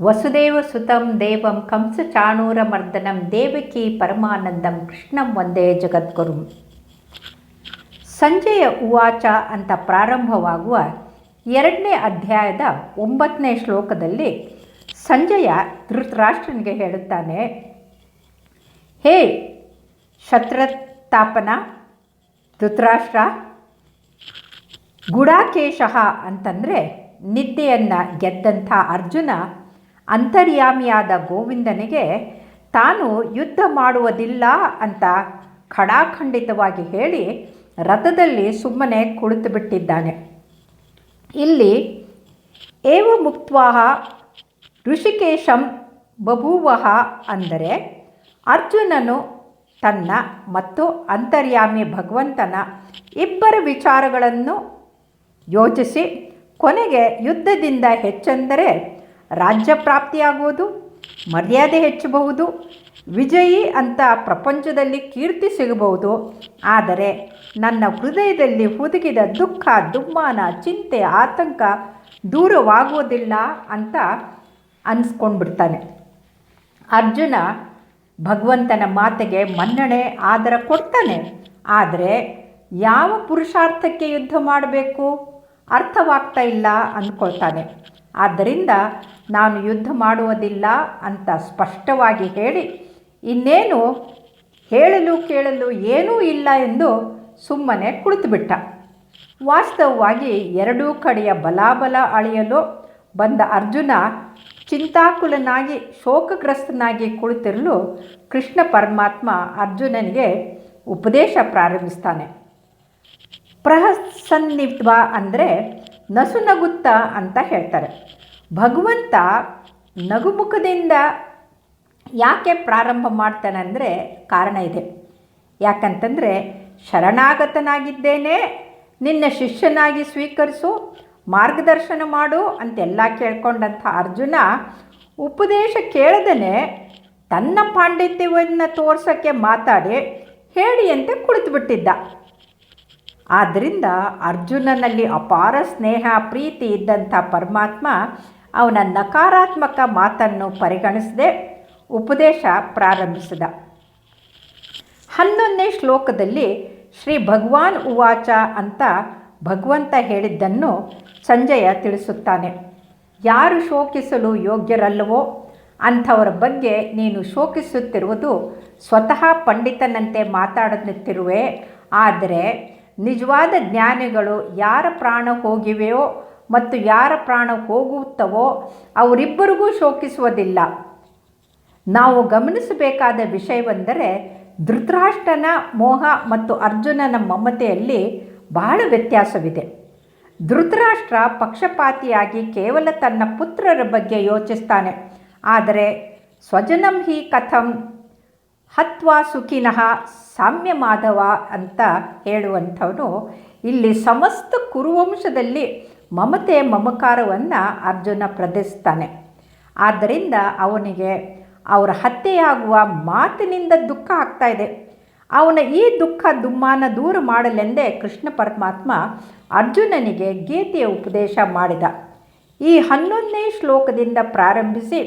ವಸುದೇವಸುತಂ ದೇವಂ ಕಂಸ ಚಾಣೂರ ಮರ್ದನಂ ದೇವಕಿ ಪರಮಾನಂದಂ ಕೃಷ್ಣಂ ಒಂದೇ ಜಗದ್ಗುರು. ಸಂಜೆಯ ಉವಾಚ ಅಂತ ಪ್ರಾರಂಭವಾಗುವ ಎರಡನೇ ಅಧ್ಯಾಯದ ಒಂಬತ್ತನೇ ಶ್ಲೋಕದಲ್ಲಿ ಸಂಜಯ ಧೃತರಾಷ್ಟ್ರನಿಗೆ ಹೇಳುತ್ತಾನೆ, ಹೇ ಶತ್ರತಾಪನ ಧೃತರಾಷ್ಟ್ರ, ಗುಡಾಕೇಶ ಅಂತಂದರೆ ನಿದ್ದೆಯನ್ನು ಗೆದ್ದಂಥ ಅರ್ಜುನ ಅಂತರ್ಯಾಮಿಯಾದ ಗೋವಿಂದನಿಗೆ, ತಾನು ಯುದ್ಧ ಮಾಡುವುದಿಲ್ಲ ಅಂತ ಖಡಾಖಂಡಿತವಾಗಿ ಹೇಳಿ ರಥದಲ್ಲಿ ಸುಮ್ಮನೆ ಕುಳಿತು ಬಿಟ್ಟಿದ್ದಾನೆ ಇಲ್ಲಿ ಏವ ಮುಕ್ತ್ವಾಹ ಋಷಿಕೇಶಂ ಬಭೂವಹ ಅಂದರೆ, ಅರ್ಜುನನು ತನ್ನ ಮತ್ತು ಅಂತರ್ಯಾಮಿ ಭಗವಂತನ ಇಬ್ಬರ ವಿಚಾರಗಳನ್ನು ಯೋಚಿಸಿ ಕೊನೆಗೆ ಯುದ್ಧದಿಂದ ಹೆಚ್ಚೆಂದರೆ ರಾಜ್ಯ ಪ್ರಾಪ್ತಿಯಾಗುವುದು, ಮರ್ಯಾದೆ ಹೆಚ್ಚಬಹುದು, ವಿಜಯಿ ಅಂತ ಪ್ರಪಂಚದಲ್ಲಿ ಕೀರ್ತಿ ಸಿಗಬಹುದು. ಆದರೆ ನನ್ನ ಹೃದಯದಲ್ಲಿ ಹುದುಗಿದ ದುಃಖ, ದುಮ್ಮಾನ, ಚಿಂತೆ, ಆತಂಕ ದೂರವಾಗುವುದಿಲ್ಲ ಅಂತ ಅನ್ಸ್ಕೊಂಡ್ಬಿಡ್ತಾನೆ. ಅರ್ಜುನ ಭಗವಂತನ ಮಾತೆಗೆ ಮನ್ನಣೆ ಆದರ ಕೊಡ್ತಾನೆ. ಆದರೆ ಯಾವ ಪುರುಷಾರ್ಥಕ್ಕೆ ಯುದ್ಧ ಮಾಡಬೇಕು? ಅರ್ಥವಾಗ್ತಾ ಇಲ್ಲ ಅಂದ್ಕೊಳ್ತಾನೆ. ಆದ್ದರಿಂದ ನಾನು ಯುದ್ಧ ಮಾಡುವುದಿಲ್ಲ ಅಂತ ಸ್ಪಷ್ಟವಾಗಿ ಹೇಳಿ, ಇನ್ನೇನು ಹೇಳಲು ಕೇಳಲು ಏನೂ ಇಲ್ಲ ಎಂದು ಸುಮ್ಮನೆ ಕುಳಿತುಬಿಟ್ಟ. ವಾಸ್ತವವಾಗಿ ಎರಡೂ ಕಡೆಯ ಬಲಾಬಲ ಅಳೆಯಲು ಬಂದ ಅರ್ಜುನ ಚಿಂತಾಕುಲನಾಗಿ, ಶೋಕಗ್ರಸ್ತನಾಗಿ ಕುಳಿತಿರಲು ಕೃಷ್ಣ ಪರಮಾತ್ಮ ಅರ್ಜುನನಿಗೆ ಉಪದೇಶ ಪ್ರಾರಂಭಿಸ್ತಾನೆ. ಪ್ರಹಸನ್ನಿತ್ವ ಅಂದರೆ ನಸುನಗುತ್ತ ಅಂತ ಹೇಳ್ತಾರೆ. ಭಗವಂತ ನಗುಮುಖದಿಂದ ಯಾಕೆ ಪ್ರಾರಂಭ ಮಾಡ್ತಾನೆ ಅಂದರೆ ಕಾರಣ ಇದೆ. ಯಾಕಂತಂದರೆ ಶರಣಾಗತನಾಗಿದ್ದೇನೆ, ನಿನ್ನ ಶಿಷ್ಯನಾಗಿ ಸ್ವೀಕರಿಸು, ಮಾರ್ಗದರ್ಶನ ಮಾಡು ಅಂತೆಲ್ಲ ಕೇಳ್ಕೊಂಡಂಥ ಅರ್ಜುನ ಉಪದೇಶ ಕೇಳದೇ ತನ್ನ ಪಾಂಡಿತ್ಯವನ್ನು ತೋರ್ಸೋಕ್ಕೆ ಮಾತಾಡಿ ಹೇಳಿ ಅಂತ ಕುಳಿತುಬಿಟ್ಟಿದ್ದ. ಆದ್ದರಿಂದ ಅರ್ಜುನನಲ್ಲಿ ಅಪಾರ ಸ್ನೇಹ, ಪ್ರೀತಿ ಇದ್ದಂಥ ಪರಮಾತ್ಮ ಅವನ ನಕಾರಾತ್ಮಕ ಮಾತನ್ನು ಪರಿಗಣಿಸದೆ ಉಪದೇಶ ಪ್ರಾರಂಭಿಸಿದ. ಹನ್ನೊಂದನೇ ಶ್ಲೋಕದಲ್ಲಿ ಶ್ರೀ ಭಗವಾನ್ ಉವಾಚ ಅಂತ ಭಗವಂತ ಹೇಳಿದ್ದನ್ನು ಸಂಜಯ ತಿಳಿಸುತ್ತಾನೆ. ಯಾರು ಶೋಕಿಸಲು ಯೋಗ್ಯರಲ್ಲವೋ ಅಂಥವರ ಬಗ್ಗೆ ನೀನು ಶೋಕಿಸುತ್ತಿರುವುದು ಸ್ವತಃ ಪಂಡಿತನಂತೆ ಮಾತಾಡುತ್ತಿರುವೆ, ಆದರೆ ನಿಜವಾದ ಜ್ಞಾನಿಗಳು ಯಾರ ಪ್ರಾಣ ಹೋಗಿವೆಯೋ ಮತ್ತು ಯಾರ ಪ್ರಾಣ ಹೋಗುತ್ತವೋ ಅವರಿಬ್ಬರಿಗೂ ಶೋಕಿಸುವುದಿಲ್ಲ. ನಾವು ಗಮನಿಸಬೇಕಾದ ವಿಷಯವೆಂದರೆ ಧೃತರಾಷ್ಟ್ರನ ಮೋಹ ಮತ್ತು ಅರ್ಜುನನ ಮಮತೆಯಲ್ಲಿ ಬಹಳ ವ್ಯತ್ಯಾಸವಿದೆ. ಧೃತರಾಷ್ಟ್ರ ಪಕ್ಷಪಾತಿಯಾಗಿ ಕೇವಲ ತನ್ನ ಪುತ್ರರ ಬಗ್ಗೆ ಯೋಚಿಸ್ತಾನೆ. ಆದರೆ ಸ್ವಜನಂ ಹಿ ಕಥಂ ಹತ್ವಾ ಸುಖಿನಃ ಸಾಮ್ಯ ಮಾಧವ ಅಂತ ಹೇಳುವಂಥವನು ಇಲ್ಲಿ ಸಮಸ್ತ ಕುರುವಂಶದಲ್ಲಿ ಮಮತೆ ಮಮಕಾರವನ್ನು ಅರ್ಜುನ ಪ್ರದರ್ಶಿಸ್ತಾನೆ ಆದ್ದರಿಂದ ಅವನಿಗೆ ಅವರ ಹತ್ಯೆಯಾಗುವ ಮಾತಿನಿಂದ ದುಃಖ ಆಗ್ತಾ ಇದೆ. ಅವನ ಈ ದುಃಖ ದುಮ್ಮಾನ ದೂರ ಮಾಡಲೆಂದೇ ಕೃಷ್ಣ ಪರಮಾತ್ಮ ಅರ್ಜುನನಿಗೆ ಗೀತೆಯ ಉಪದೇಶ ಮಾಡಿದ. ಈ ಹನ್ನೊಂದನೇ ಶ್ಲೋಕದಿಂದ ಪ್ರಾರಂಭಿಸಿ,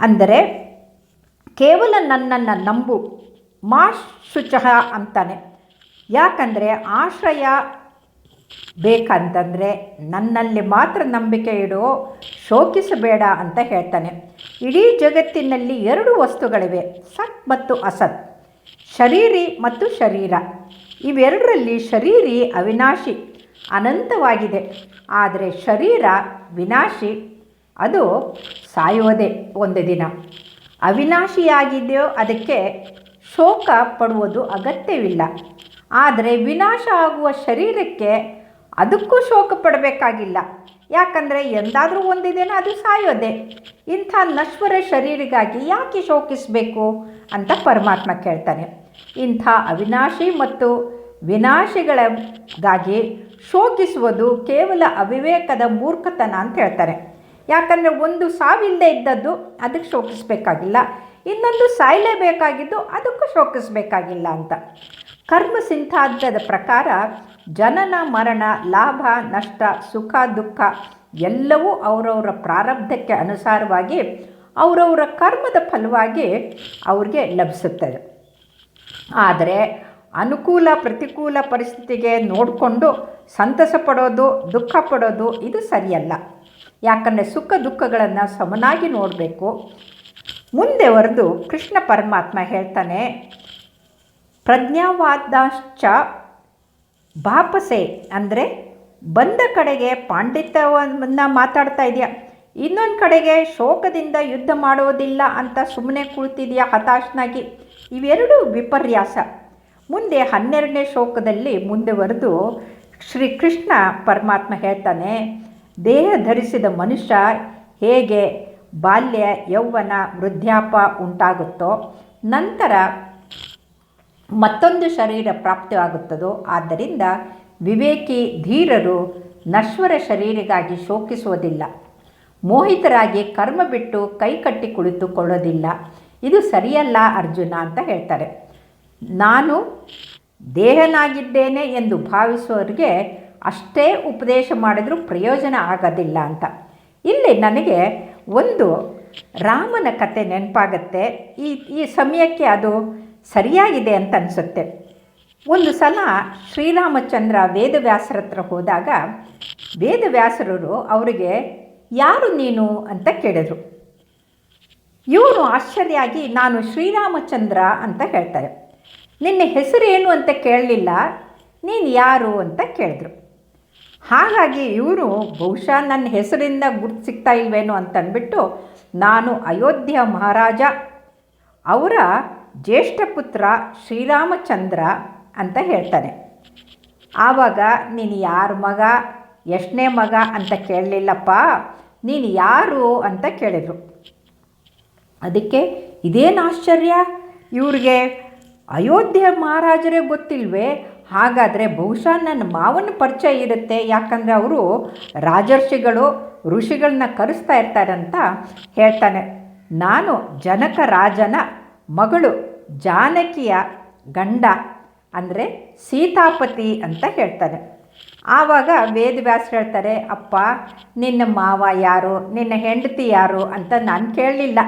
ಅಂದರೆ ಕೇವಲ ನನ್ನನ್ನು ನಂಬು ಮಾ ಶುಚಃ ಅಂತಾನೆ. ಯಾಕಂದರೆ ಆಶ್ರಯ ಬೇಕಂತಂದರೆ ನನ್ನಲ್ಲಿ ಮಾತ್ರ ನಂಬಿಕೆ ಇಡು, ಶೋಕಿಸಬೇಡ ಅಂತ ಹೇಳ್ತಾನೆ. ಇಡೀ ಜಗತ್ತಿನಲ್ಲಿ ಎರಡು ವಸ್ತುಗಳಿವೆ, ಸತ್ ಮತ್ತು ಅಸತ್. ಶರೀರಿ ಮತ್ತು ಶರೀರ. ಇವೆರಡರಲ್ಲಿ ಶರೀರಿ ಅವಿನಾಶಿ, ಅನಂತವಾಗಿದೆ. ಆದರೆ ಶರೀರ ವಿನಾಶಿ, ಅದು ಸಾಯೋದೇ ಒಂದು ದಿನ. ಅವಿನಾಶಿಯಾಗಿದೆಯೋ ಅದಕ್ಕೆ ಶೋಕ ಪಡುವುದು ಅಗತ್ಯವಿಲ್ಲ. ಆದರೆ ವಿನಾಶ ಆಗುವ ಶರೀರಕ್ಕೆ ಅದಕ್ಕೂ ಶೋಕ ಪಡಬೇಕಾಗಿಲ್ಲ ಯಾಕಂದರೆ ಎಂದಾದರೂ ಒಂದಿದೇನೆ ಅದು ಸಾಯೋದೆ. ಇಂಥ ನಶ್ವರ ಶರೀರಿಗಾಗಿ ಯಾಕೆ ಶೋಕಿಸಬೇಕು ಅಂತ ಪರಮಾತ್ಮ ಕೇಳ್ತಾನೆ. ಇಂಥ ಅವಿನಾಶಿ ಮತ್ತು ವಿನಾಶಿಗಳಿಗಾಗಿ ಶೋಕಿಸುವುದು ಕೇವಲ ಅವಿವೇಕದ ಮೂರ್ಖತನ ಅಂತ ಹೇಳ್ತಾರೆ. ಯಾಕಂದರೆ ಒಂದು ಸಾವಿಲ್ಲದೆ ಇದ್ದದ್ದು ಅದಕ್ಕೆ ಶೋಕಿಸಬೇಕಾಗಿಲ್ಲ. ಇನ್ನೊಂದು ಸಾಯಲೇಬೇಕಾಗಿದ್ದು ಅದಕ್ಕೂ ಶೋಕಿಸಬೇಕಾಗಿಲ್ಲ ಅಂತ. ಕರ್ಮ ಸಿದ್ಧಾಂತದ ಪ್ರಕಾರ ಜನನ, ಮರಣ, ಲಾಭ, ನಷ್ಟ, ಸುಖ, ದುಃಖ ಎಲ್ಲವೂ ಅವರವರ ಪ್ರಾರಬ್ಧಕ್ಕೆ ಅನುಸಾರವಾಗಿ ಅವರವರ ಕರ್ಮದ ಫಲವಾಗಿ ಅವ್ರಿಗೆ ಲಭಿಸುತ್ತದೆ. ಆದರೆ ಅನುಕೂಲ, ಪ್ರತಿಕೂಲ ಪರಿಸ್ಥಿತಿಗೆ ನೋಡಿಕೊಂಡು ಸಂತಸ ಪಡೋದು, ದುಃಖ ಪಡೋದು ಇದು ಸರಿಯಲ್ಲ. ಯಾಕಂದರೆ ಸುಖ, ದುಃಖಗಳನ್ನು ಸಮನಾಗಿ ನೋಡಬೇಕು. ಮುಂದೆ ಹೊರದು ಕೃಷ್ಣ ಪರಮಾತ್ಮ ಹೇಳ್ತಾನೆ, ಪ್ರಜ್ಞಾವಾದಾಶ್ಚ ಬಾಪಸೆ ಅಂದರೆ ಬಂದ ಕಡೆಗೆ ಪಾಂಡಿತ್ಯವನ್ನು ಮಾತಾಡ್ತಾ ಇದೆಯಾ? ಇನ್ನೊಂದು ಕಡೆಗೆ ಶೋಕದಿಂದ ಯುದ್ಧ ಮಾಡೋದಿಲ್ಲ ಅಂತ ಸುಮ್ಮನೆ ಕುಳಿತಿದೆಯಾ ಹತಾಶನಾಗಿ? ಇವೆರಡೂ ವಿಪರ್ಯಾಸ. ಮುಂದೆ ಹನ್ನೆರಡನೇ ಶೋಕದಲ್ಲಿ ಮುಂದುವರೆದು ಶ್ರೀ ಕೃಷ್ಣ ಪರಮಾತ್ಮ ಹೇಳ್ತಾನೆ, ದೇಹ ಧರಿಸಿದ ಮನುಷ್ಯ ಹೇಗೆ ಬಾಲ್ಯ, ಯೌವನ ವೃದ್ಧಾಪ ಉಂಟಾಗುತ್ತೋ, ನಂತರ ಮತ್ತೊಂದು ಶರೀರ ಪ್ರಾಪ್ತವಾಗುತ್ತದೋ ಆದ್ದರಿಂದ ವಿವೇಕಿ ಧೀರರು ನಶ್ವರ ಶರೀರಿಗಾಗಿ ಶೋಕಿಸುವುದಿಲ್ಲ. ಮೋಹಿತರಾಗಿ ಕರ್ಮ ಬಿಟ್ಟು ಕೈ ಕಟ್ಟಿ ಕುಳಿತುಕೊಳ್ಳೋದಿಲ್ಲ. ಇದು ಸರಿಯಲ್ಲ ಅರ್ಜುನ ಅಂತ ಹೇಳ್ತಾರೆ. ನಾನು ದೇಹನಾಗಿದ್ದೇನೆ ಎಂದು ಭಾವಿಸುವವರಿಗೆ ಅಷ್ಟೇ ಉಪದೇಶ ಮಾಡಿದರೂ ಪ್ರಯೋಜನ ಆಗೋದಿಲ್ಲ ಅಂತ. ಇಲ್ಲಿ ನನಗೆ ಒಂದು ರಾಮನ ಕತೆ ನೆನಪಾಗತ್ತೆ. ಈ ಈ ಸಮಯಕ್ಕೆ ಅದು ಸರಿಯಾಗಿದೆ ಅಂತ ಅನಿಸುತ್ತೆ. ಒಂದು ಸಲ ಶ್ರೀರಾಮಚಂದ್ರ ವೇದವ್ಯಾಸರ ಹತ್ರ ಹೋದಾಗ ವೇದವ್ಯಾಸರರು ಅವರಿಗೆ, ಯಾರು ನೀನು? ಅಂತ ಕೇಳಿದರು. ಇವರು ಆಶ್ಚರ್ಯಾಗಿ ನಾನು ಶ್ರೀರಾಮಚಂದ್ರ ಅಂತ ಹೇಳ್ತಾರೆ. ನಿನ್ನ ಹೆಸರೇನು? ಅಂತ ಕೇಳಲಿಲ್ಲ. ನೀನು ಯಾರು? ಅಂತ ಕೇಳಿದ್ರು. ಹಾಗಾಗಿ ಇವರು ಬಹುಶಃ ನನ್ನ ಹೆಸರಿಂದ ಗುರ್ತು ಸಿಗ್ತಾ ಇಲ್ವೇನೋ ಅಂತ ಅಂದ್ಬಿಟ್ಟು ನಾನು ಅಯೋಧ್ಯ ಮಹಾರಾಜ, ಅವರ ಜ್ಯೇಷ್ಠ ಪುತ್ರ ಶ್ರೀರಾಮಚಂದ್ರ ಅಂತ ಹೇಳ್ತಾನೆ. ಆವಾಗ ನೀನು ಯಾರ ಮಗ, ಎಷ್ಟನೇ ಮಗ ಅಂತ ಕೇಳಲಿಲ್ಲಪ್ಪ, ನೀನು ಯಾರು ಅಂತ ಕೇಳಿದರು. ಅದಕ್ಕೆ ಇದೇನು ಆಶ್ಚರ್ಯ? ಇವ್ರಿಗೆ ಅಯೋಧ್ಯೆ ಮಹಾರಾಜರೇ ಗೊತ್ತಿಲ್ವೇ? ಹಾಗಾದರೆ ಬಹುಶಃ ನನ್ನ ಮಾವನ ಪರಿಚಯ ಇರುತ್ತೆ. ಯಾಕಂದರೆ ಅವರು ರಾಜರ್ಷಿಗಳು ಋಷಿಗಳನ್ನ ಕರೆಸ್ತಾ ಇರ್ತಾರಂತ ಹೇಳ್ತಾನೆ. ನಾನು ಜನಕ ರಾಜನ ಮಗಳು ಜಾನಕಿಯ ಗಂಡ ಅಂದರೆ ಸೀತಾಪತಿ ಅಂತ ಹೇಳ್ತಾನೆ. ಆವಾಗ ವೇದವ್ಯಾಸ ಹೇಳ್ತಾರೆ, ಅಪ್ಪ, ನಿನ್ನ ಮಾವ ಯಾರು? ನಿನ್ನ ಹೆಂಡತಿ ಯಾರು? ಅಂತ ನಾನು ಕೇಳಲಿಲ್ಲ.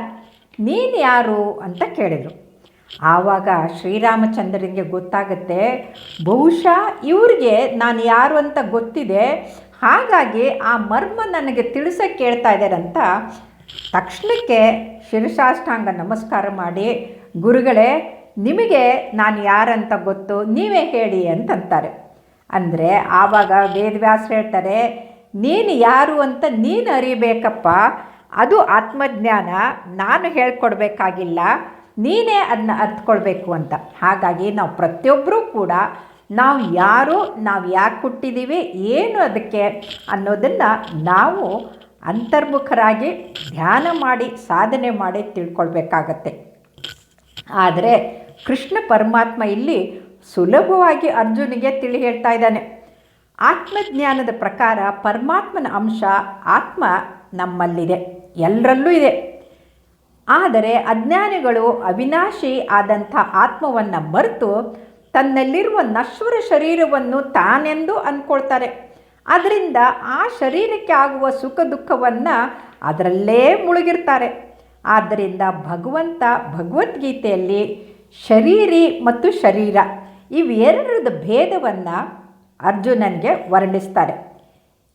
ನೀನು ಯಾರು? ಅಂತ ಕೇಳಿದರು. ಆವಾಗ ಶ್ರೀರಾಮಚಂದ್ರನಿಗೆ ಗೊತ್ತಾಗುತ್ತೆ, ಬಹುಶಃ ಇವ್ರಿಗೆ ನಾನು ಯಾರು ಅಂತ ಗೊತ್ತಿದೆ, ಹಾಗಾಗಿ ಆ ಮರ್ಮ ನನಗೆ ತಿಳಿಸೋಕ್ಕೆ ಕೇಳ್ತಾ ಇದ್ದಾರಂತ ತಕ್ಷಣಕ್ಕೆ ಶಿರಸಾಷ್ಟಾಂಗ ನಮಸ್ಕಾರ ಮಾಡಿ, ಗುರುಗಳೇ, ನಿಮಗೆ ನಾನು ಯಾರಂತ ಗೊತ್ತು, ನೀವೇ ಹೇಳಿ ಅಂತಂತಾರೆ. ಅಂದರೆ ಆವಾಗ ವೇದವ್ಯಾಸ ಹೇಳ್ತಾರೆ, ನೀನು ಯಾರು ಅಂತ ನೀನು ಅರಿಬೇಕಪ್ಪ, ಅದು ಆತ್ಮಜ್ಞಾನ, ನಾನು ಹೇಳ್ಕೊಡ್ಬೇಕಾಗಿಲ್ಲ ನೀನೇ ಅದನ್ನ ಅರ್ಥಕೊಳ್ಬೇಕು ಅಂತ. ಹಾಗಾಗಿ ನಾವು ಪ್ರತಿಯೊಬ್ಬರೂ ಕೂಡ ನಾವು ಯಾರು, ನಾವು ಯಾಕೆ ಹುಟ್ಟಿದ್ದೀವಿ ಏನು ಅದಕ್ಕೆ ಅನ್ನೋದನ್ನು ನಾವು ಅಂತರ್ಮುಖರಾಗಿ ಧ್ಯಾನ ಮಾಡಿ, ಸಾಧನೆ ಮಾಡಿ ತಿಳ್ಕೊಳ್ಬೇಕಾಗತ್ತೆ. ಆದರೆ ಕೃಷ್ಣ ಪರಮಾತ್ಮ ಇಲ್ಲಿ ಸುಲಭವಾಗಿ ಅರ್ಜುನಿಗೆ ತಿಳಿ ಹೇಳ್ತಾ ಇದ್ದಾನೆ. ಆತ್ಮಜ್ಞಾನದ ಪ್ರಕಾರ ಪರಮಾತ್ಮನ ಅಂಶ ಆತ್ಮ ನಮ್ಮಲ್ಲಿದೆ. ಎಲ್ಲರಲ್ಲೂ ಇದೆ. ಆದರೆ ಅಜ್ಞಾನಿಗಳು ಅವಿನಾಶಿ ಆದಂಥ ಆತ್ಮವನ್ನು ಮರೆತು ತನ್ನಲ್ಲಿರುವ ನಶ್ವರ ಶರೀರವನ್ನು ತಾನೆಂದು ಅಂದ್ಕೊಳ್ತಾರೆ. ಅದರಿಂದ ಆ ಶರೀರಕ್ಕೆ ಆಗುವ ಸುಖ ದುಃಖವನ್ನು ಅದರಲ್ಲೇ ಮುಳುಗಿರ್ತಾರೆ. ಆದ್ದರಿಂದ ಭಗವಂತ ಭಗವದ್ಗೀತೆಯಲ್ಲಿ ಶರೀರಿ ಮತ್ತು ಶರೀರ ಇವೆರಡರದ ಭೇದವನ್ನು ಅರ್ಜುನನಿಗೆ ವರ್ಣಿಸ್ತಾರೆ.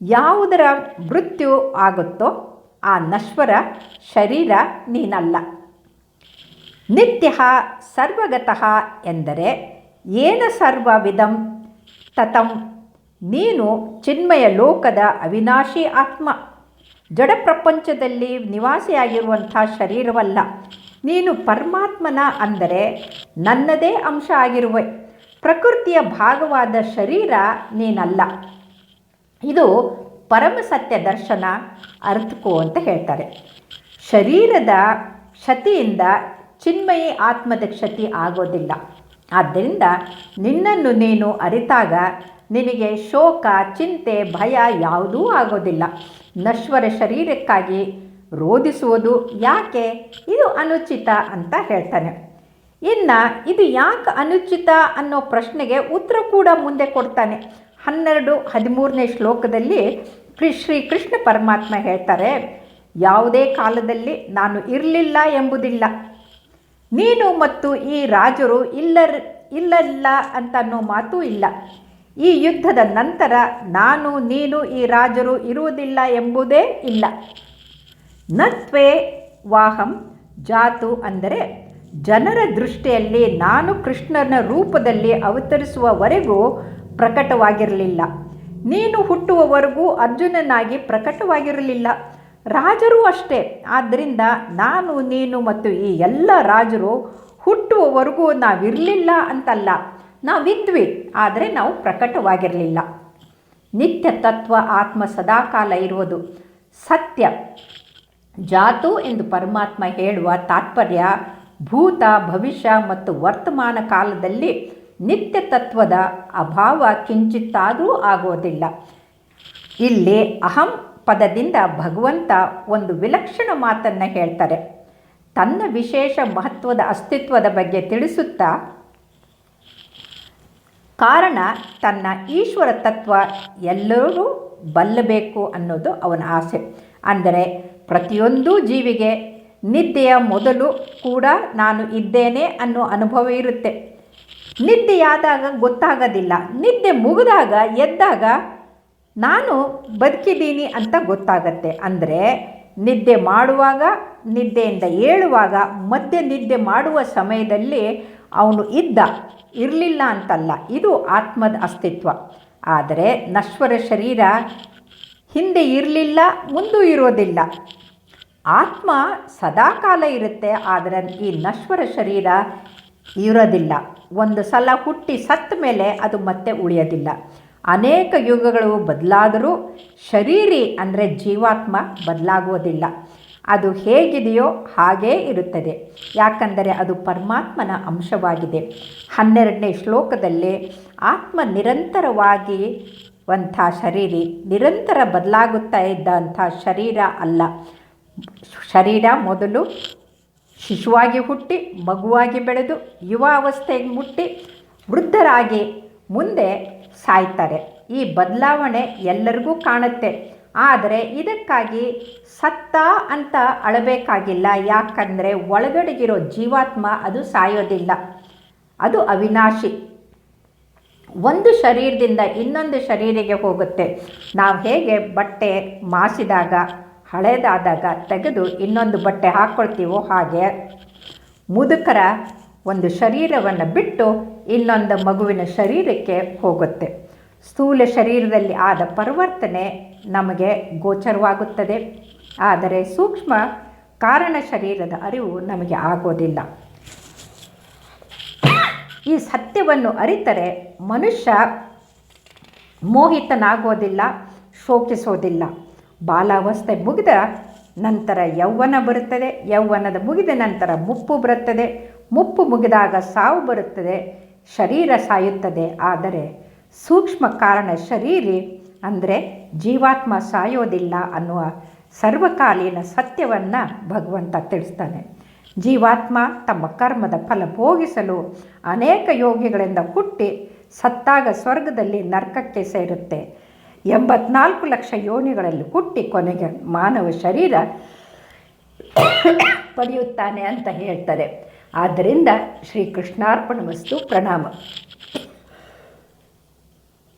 ಯಾವುದರ ಮೃತ್ಯು ಆಗುತ್ತೋ ಆ ನಶ್ವರ ಶರೀರ ನೀನಲ್ಲ. ನಿತ್ಯ ಸರ್ವಗತಃ ಎಂದರೆ ಏನ ಸರ್ವವಿಧಂ? ತತಂ, ನೀನು ಚಿನ್ಮಯ ಲೋಕದ ಅವಿನಾಶಿ ಆತ್ಮ. ಜಡ ಪ್ರಪಂಚದಲ್ಲಿ ನಿವಾಸಿಯಾಗಿರುವಂಥ ಶರೀರವಲ್ಲ. ನೀನು ಪರಮಾತ್ಮನ ಅಂದರೆ ನನ್ನದೇ ಅಂಶ ಆಗಿರುವೆ. ಪ್ರಕೃತಿಯ ಭಾಗವಾದ ಶರೀರ ನೀನಲ್ಲ. ಇದು ಪರಮ ಸತ್ಯ ದರ್ಶನ ಅರ್ಥಕು ಅಂತ ಹೇಳ್ತಾರೆ. ಶರೀರದ ಕ್ಷತಿಯಿಂದ ಚಿನ್ಮಯಿ ಆತ್ಮದ ಕ್ಷತಿ ಆಗೋದಿಲ್ಲ. ಆದ್ದರಿಂದ ನಿನ್ನನ್ನು ನೀನು ಅರಿತಾಗ ನಿನಗೆ ಶೋಕ, ಚಿಂತೆ, ಭಯ ಯಾವುದೂ ಆಗೋದಿಲ್ಲ. ನಶ್ವರ ಶರೀರಕ್ಕಾಗಿ ರೋಧಿಸುವುದು ಯಾಕೆ? ಇದು ಅನುಚಿತ ಅಂತ ಹೇಳ್ತಾನೆ. ಇನ್ನು ಇದು ಯಾಕೆ ಅನುಚಿತ ಅನ್ನೋ ಪ್ರಶ್ನೆಗೆ ಉತ್ತರ ಕೂಡ ಮುಂದೆ ಕೊಡ್ತಾನೆ. ಹನ್ನೆರಡು ಹದಿಮೂರನೇ ಶ್ಲೋಕದಲ್ಲಿ ಕೃ- ಶ್ರೀ ಕೃಷ್ಣ ಪರಮಾತ್ಮ ಹೇಳ್ತಾರೆ, ಯಾವುದೇ ಕಾಲದಲ್ಲಿ ನಾನು ಇರಲಿಲ್ಲ ಎಂಬುದಿಲ್ಲ. ನೀನು ಮತ್ತು ಈ ರಾಜರು ಇಲ್ಲರ್, ಇಲ್ಲಲ್ಲ ಅಂತ ಅನ್ನೋ ಮಾತೂ ಇಲ್ಲ. ಈ ಯುದ್ಧದ ನಂತರ ನಾನು, ನೀನು, ಈ ರಾಜರು ಇರುವುದಿಲ್ಲ ಎಂಬುದೇ ಇಲ್ಲ. ನತ್ವೇ ವಾಹಂ ಜಾತು ಅಂದರೆ, ಜನರ ದೃಷ್ಟಿಯಲ್ಲಿ ನಾನು ಕೃಷ್ಣನ ರೂಪದಲ್ಲಿ ಅವತರಿಸುವವರೆಗೂ ಪ್ರಕಟವಾಗಿರಲಿಲ್ಲ. ನೀನು ಹುಟ್ಟುವವರೆಗೂ ಅರ್ಜುನನಾಗಿ ಪ್ರಕಟವಾಗಿರಲಿಲ್ಲ. ರಾಜರು ಅಷ್ಟೇ. ಆದ್ದರಿಂದ ನಾನು, ನೀನು ಮತ್ತು ಈ ಎಲ್ಲ ರಾಜರು ಹುಟ್ಟುವವರೆಗೂ ನಾವಿರಲಿಲ್ಲ ಅಂತಲ್ಲ. ನಾವಿದ್ವಿ, ಆದರೆ ನಾವು ಪ್ರಕಟವಾಗಿರಲಿಲ್ಲ. ನಿತ್ಯ ತತ್ವ, ಆತ್ಮ ಸದಾಕಾಲ ಇರುವುದು ಸತ್ಯ. ಜಾತು ಎಂದು ಪರಮಾತ್ಮ ಹೇಳುವ ತಾತ್ಪರ್ಯ ಭೂತ, ಭವಿಷ್ಯ ಮತ್ತು ವರ್ತಮಾನ ಕಾಲದಲ್ಲಿ ನಿತ್ಯ ತತ್ವದ ಅಭಾವ ಕಿಂಚಿತ್ತಾದರೂ ಆಗೋದಿಲ್ಲ. ಇಲ್ಲಿ ಅಹಂ ಪದದಿಂದ ಭಗವಂತ ಒಂದು ವಿಲಕ್ಷಣ ಮಾತನ್ನು ಹೇಳ್ತಾರೆ. ತನ್ನ ವಿಶೇಷ ಮಹತ್ವದ ಅಸ್ತಿತ್ವದ ಬಗ್ಗೆ ತಿಳಿಸುತ್ತಾ, ಕಾರಣ ತನ್ನ ಈಶ್ವರ ತತ್ವ ಎಲ್ಲರೂ ಬಲ್ಲಬೇಕು ಅನ್ನೋದು ಅವನ ಆಸೆ. ಅಂದರೆ ಪ್ರತಿಯೊಂದು ಜೀವಿಗೆ ನಿದ್ದೆಯ ಮೊದಲು ಕೂಡ ನಾನು ಇದ್ದೇನೆ ಅನ್ನೋ ಅನುಭವ ಇರುತ್ತೆ. ನಿದ್ದೆಯಾದಾಗ ಗೊತ್ತಾಗೋದಿಲ್ಲ. ನಿದ್ದೆ ಮುಗಿದಾಗ, ಎದ್ದಾಗ ನಾನು ಬದುಕಿದ್ದೀನಿ ಅಂತ ಗೊತ್ತಾಗತ್ತೆ. ಅಂದರೆ ನಿದ್ದೆ ಮಾಡುವಾಗ, ನಿದ್ದೆಯಿಂದ ಏಳುವಾಗ ಮಧ್ಯೆ ನಿದ್ದೆ ಮಾಡುವ ಸಮಯದಲ್ಲಿ ಅವನು ಇದ್ದ. ಇರಲಿಲ್ಲ ಅಂತಲ್ಲ. ಇದು ಆತ್ಮದ ಅಸ್ತಿತ್ವ. ಆದರೆ ನಶ್ವರ ಶರೀರ ಹಿಂದೆ ಇರಲಿಲ್ಲ, ಮುಂದೂ ಇರೋದಿಲ್ಲ. ಆತ್ಮ ಸದಾಕಾಲ ಇರುತ್ತೆ, ಆದರೆ ಈ ನಶ್ವರ ಶರೀರ ಇರೋದಿಲ್ಲ. ಒಂದು ಸಲ ಹುಟ್ಟಿ ಸತ್ತ ಮೇಲೆ ಅದು ಮತ್ತೆ ಉಳಿಯೋದಿಲ್ಲ. ಅನೇಕ ಯುಗಗಳು ಬದಲಾದರೂ ಶರೀರಿ ಅಂದರೆ ಜೀವಾತ್ಮ ಬದಲಾಗುವುದಿಲ್ಲ. ಅದು ಹೇಗಿದೆಯೋ ಹಾಗೇ ಇರುತ್ತದೆ. ಯಾಕಂದರೆ ಅದು ಪರಮಾತ್ಮನ ಅಂಶವಾಗಿದೆ. ಹನ್ನೆರಡನೇ ಶ್ಲೋಕದಲ್ಲಿ ಆತ್ಮ ನಿರಂತರವಾಗಿ ವಂಥ ಶರೀರಿ ನಿರಂತರ ಬದಲಾಗುತ್ತಾ ಇದ್ದಂಥ ಶರೀರ ಅಲ್ಲ. ಶರೀರ ಮೊದಲು ಶಿಶುವಾಗಿ ಹುಟ್ಟಿ, ಮಗುವಾಗಿ ಬೆಳೆದು ಯುವ ಅವಸ್ಥೆಗೆ ಮುಟ್ಟಿ ವೃದ್ಧರಾಗಿ ಮುಂದೆ ಸಾಯ್ತಾರೆ. ಈ ಬದಲಾವಣೆ ಎಲ್ಲರಿಗೂ ಕಾಣುತ್ತೆ. ಆದರೆ ಇದಕ್ಕಾಗಿ ಸತ್ತ ಅಂತ ಅಳಬೇಕಾಗಿಲ್ಲ. ಯಾಕಂದರೆ ಒಳಗಡೆಗಿರೋ ಜೀವಾತ್ಮ ಅದು ಸಾಯೋದಿಲ್ಲ. ಅದು ಅವಿನಾಶಿ. ಒಂದು ಶರೀರದಿಂದ ಇನ್ನೊಂದು ಶರೀರಿಗೆ ಹೋಗುತ್ತೆ. ನಾವು ಹೇಗೆ ಬಟ್ಟೆ ಮಾಸಿದಾಗ ಹಳೇದಾದಾಗ ತೆಗೆದು ಇನ್ನೊಂದು ಬಟ್ಟೆ ಹಾಕ್ಕೊಳ್ತೀವೋ ಹಾಗೆ ಮುದುಕರ ಒಂದು ಶರೀರವನ್ನು ಬಿಟ್ಟು ಇನ್ನೊಂದು ಮಗುವಿನ ಶರೀರಕ್ಕೆ ಹೋಗುತ್ತೆ. ಸ್ಥೂಲ ಶರೀರದಲ್ಲಿ ಆದ ಪರಿವರ್ತನೆ ನಮಗೆ ಗೋಚರವಾಗುತ್ತದೆ. ಆದರೆ ಸೂಕ್ಷ್ಮ ಕಾರಣ ಶರೀರದ ಅರಿವು ನಮಗೆ ಆಗೋದಿಲ್ಲ. ಈ ಸತ್ಯವನ್ನು ಅರಿತರೆ ಮನುಷ್ಯ ಮೋಹಿತನಾಗೋದಿಲ್ಲ, ಶೋಕಿಸೋದಿಲ್ಲ. ಬಾಲಾವಸ್ಥೆ ಮುಗಿದ ನಂತರ ಯೌವನ ಬರುತ್ತದೆ. ಯೌವನದ ಮುಗಿದ ನಂತರ ಮುಪ್ಪು ಬರುತ್ತದೆ. ಮುಪ್ಪು ಮುಗಿದಾಗ ಸಾವು ಬರುತ್ತದೆ. ಶರೀರ ಸಾಯುತ್ತದೆ. ಆದರೆ ಸೂಕ್ಷ್ಮ ಕಾರಣ ಶರೀರಿ ಅಂದರೆ ಜೀವಾತ್ಮ ಸಾಯೋದಿಲ್ಲ ಅನ್ನುವ ಸರ್ವಕಾಲೀನ ಸತ್ಯವನ್ನು ಭಗವಂತ ತಿಳಿಸ್ತಾನೆ. ಜೀವಾತ್ಮ ತಮ್ಮ ಕರ್ಮದ ಫಲ ಭೋಗಿಸಲು ಅನೇಕ ಯೋಗಿಗಳಿಂದ ಹುಟ್ಟಿ ಸತ್ತಾಗ ಸ್ವರ್ಗದಲ್ಲಿ ನರ್ಕಕ್ಕೆ ಸೇರುತ್ತೆ. ಎಂಬತ್ನಾಲ್ಕು ಲಕ್ಷ ಯೋನಿಗಳಲ್ಲಿ ಹುಟ್ಟಿ ಕೊನೆಗೆ ಮಾನವ ಶರೀರ ಪಡೆಯುತ್ತಾನೆ ಅಂತ ಹೇಳ್ತಾರೆ. ಆದ್ದರಿಂದ ಶ್ರೀ ಕೃಷ್ಣಾರ್ಪಣ ವಸ್ತು ಪ್ರಣಾಮ.